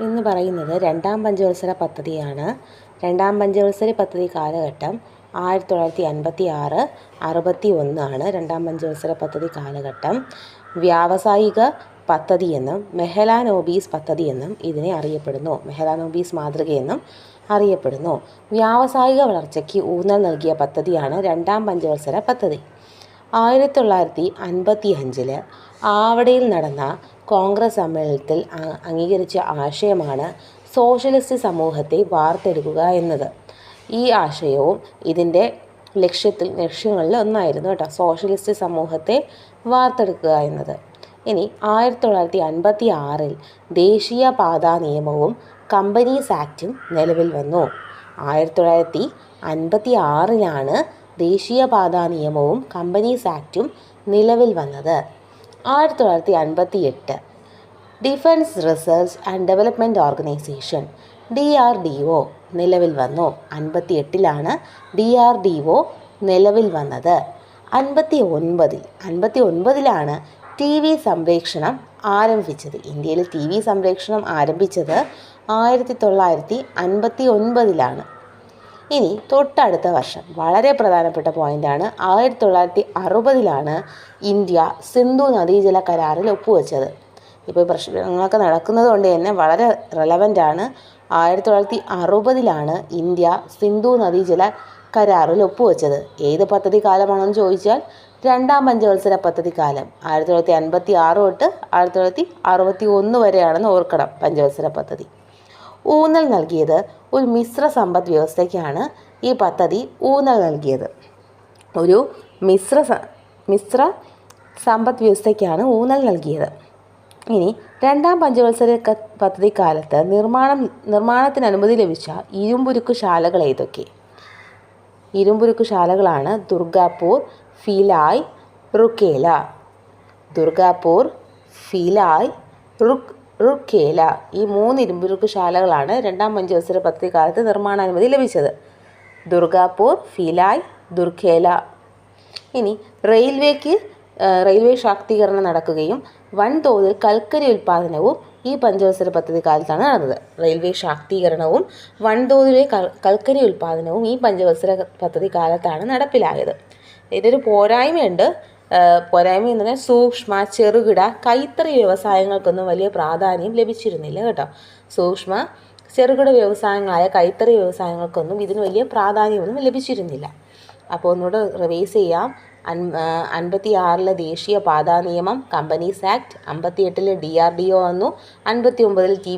എന്ന് പറയുന്നത് രണ്ടാം പഞ്ചവത്സര പദ്ധതിയാണ്. രണ്ടാം പഞ്ചവത്സര പദ്ധതി കാലഘട്ടം ആയിരത്തി തൊള്ളായിരത്തി അൻപത്തി ആറ് അറുപത്തി ഒന്നാണ് രണ്ടാം പഞ്ചവത്സര പദ്ധതി കാലഘട്ടം. വ്യാവസായിക പദ്ധതിയെന്നും എന്നും പദ്ധതിയെന്നും ഇതിനെ അറിയപ്പെടുന്നു. മെഹലാനോബീസ് മാതൃകയെന്നും അറിയപ്പെടുന്നു. വ്യാവസായിക വളർച്ചയ്ക്ക് ഊന്നൽ നൽകിയ പദ്ധതിയാണ് രണ്ടാം പഞ്ചവത്സര പദ്ധതി. ആയിരത്തി തൊള്ളായിരത്തി അൻപത്തി അഞ്ചിൽ ആവടയിൽ നടന്ന കോൺഗ്രസ് സമ്മേളനത്തിൽ അംഗീകരിച്ച ആശയമാണ് സോഷ്യലിസ്റ്റ് സമൂഹത്തെ വാർത്തെടുക്കുക എന്നത്. ഈ ആശയവും ഇതിന്റെ ലക്ഷ്യത്തിൽ ലക്ഷ്യങ്ങളിൽ ഒന്നായിരുന്നു കേട്ടോ സോഷ്യലിസ്റ്റ് സമൂഹത്തെ വാർത്തെടുക്കുക എന്നത്. ഇനി ആയിരത്തി തൊള്ളായിരത്തി അൻപത്തി ആറിൽ ദേശീയ പാതാ നിയമവും കമ്പനീസ് ആക്റ്റും നിലവിൽ വന്നു. ആയിരത്തി തൊള്ളായിരത്തി അൻപത്തി ആറിലാണ് ദേശീയ പാതാ നിയമവും കമ്പനീസ് ആക്റ്റും നിലവിൽ വന്നത്. ആയിരത്തി തൊള്ളായിരത്തി അൻപത്തി എട്ട് defence research and development organisation D R D O നിലവിൽ വന്നു. അൻപത്തി എട്ടിലാണ് ഡി ആർ ഡി ഒ നിലവിൽ വന്നത്. അൻപത്തി ഒൻപതിൽ അൻപത്തി ഒൻപതിലാണ് ടി വി സംപ്രേക്ഷണം ആരംഭിച്ചത്. ഇന്ത്യയിൽ ടി വി സംപ്രേക്ഷണം ആരംഭിച്ചത് ആയിരത്തി തൊള്ളായിരത്തി അൻപത്തി ഒൻപതിലാണ് ഇനി തൊട്ടടുത്ത വർഷം വളരെ പ്രധാനപ്പെട്ട പോയിന്റാണ് ആയിരത്തി തൊള്ളായിരത്തി അറുപതിലാണ് ഇന്ത്യ സിന്ധു നദീജല കരാറിൽ ഒപ്പുവെച്ചത്. ഇപ്പോൾ പ്രശ്നങ്ങളൊക്കെ നടക്കുന്നത് കൊണ്ട് തന്നെ വളരെ റെലവന്റ് ആണ്. ആയിരത്തി തൊള്ളായിരത്തി അറുപതിലാണ് ഇന്ത്യ സിന്ധു നദീജല കരാറിൽ ഒപ്പുവെച്ചത്. ഏത് പദ്ധതി കാലമാണെന്ന് ചോദിച്ചാൽ രണ്ടാം പഞ്ചവത്സര പദ്ധതി കാലം. ആയിരത്തി തൊള്ളായിരത്തി അൻപത്തി ആറ് തൊട്ട് ആയിരത്തി തൊള്ളായിരത്തി അറുപത്തി ഒന്ന് വരെയാണെന്ന് ഓർക്കണം പഞ്ചവത്സര പദ്ധതി. ഊന്നൽ നൽകിയത് ഒരു മിശ്ര സമ്പദ് വ്യവസ്ഥയ്ക്കാണ് ഈ പദ്ധതി ഊന്നൽ നൽകിയത്. ഒരു മിശ്ര മിശ്ര സമ്പദ് വ്യവസ്ഥയ്ക്കാണ് ഊന്നൽ നൽകിയത്. ഇനി രണ്ടാം പഞ്ചവത്സര പദ്ധതി കാലത്ത് നിർമ്മാണം നിർമ്മാണത്തിന് അനുമതി ലഭിച്ച ഇരുമ്പുരുക്ക് ശാലകൾ ഏതൊക്കെ? ഇരുമ്പുരുക്ക് ശാലകളാണ് ദുർഗാപൂർ ഫിലായ് റുക്കേല. ദുർഗാപൂർ ഫിലായ് റുക് റുക്കേല. ഈ മൂന്ന് ഇരുമ്പുരുക്ക് ശാലകളാണ് രണ്ടാം പഞ്ചവത്സര പദ്ധതി കാലത്ത് നിർമ്മാണാനുമതി ലഭിച്ചത്. ദുർഗാപൂർ ഫിലായ് ദുർഖേല. ഇനി റെയിൽവേക്ക് റെയിൽവേ ശാക്തീകരണം നടക്കുകയും വൻതോതിൽ കൽക്കരി ഉൽപ്പാദനവും ഈ പഞ്ചവത്സര പദ്ധതി കാലത്താണ് നടന്നത്. റെയിൽവേ ശാക്തീകരണവും വൻതോതിലെ കൽക്കരി ഉൽപ്പാദനവും ഈ പഞ്ചവത്സര പദ്ധതി കാലത്താണ് നടപ്പിലായത്. ഇതൊരു പോരായ്മയുണ്ട്. പോരായ്മ എന്ന് പറഞ്ഞാൽ സൂക്ഷ്മ ചെറുകിട കൈത്തറി വ്യവസായങ്ങൾക്കൊന്നും വലിയ പ്രാധാന്യം ലഭിച്ചിരുന്നില്ല കേട്ടോ. സൂക്ഷ്മ ചെറുകിട വ്യവസായങ്ങളായ കൈത്തറി വ്യവസായങ്ങൾക്കൊന്നും ഇതിന് വലിയ പ്രാധാന്യമൊന്നും ലഭിച്ചിരുന്നില്ല. അപ്പോൾ ഒന്നുകൂടെ റിവൈസ് ചെയ്യാം. അൻ അൻപത്തി ആറിലെ ദേശീയ പാതാ നിയമം കമ്പനീസ് ആക്ട് അമ്പത്തി എട്ടിലെ ഡി ആർ ഡി ഒ വന്നു. അൻപത്തി ഒമ്പതിൽ ടി വി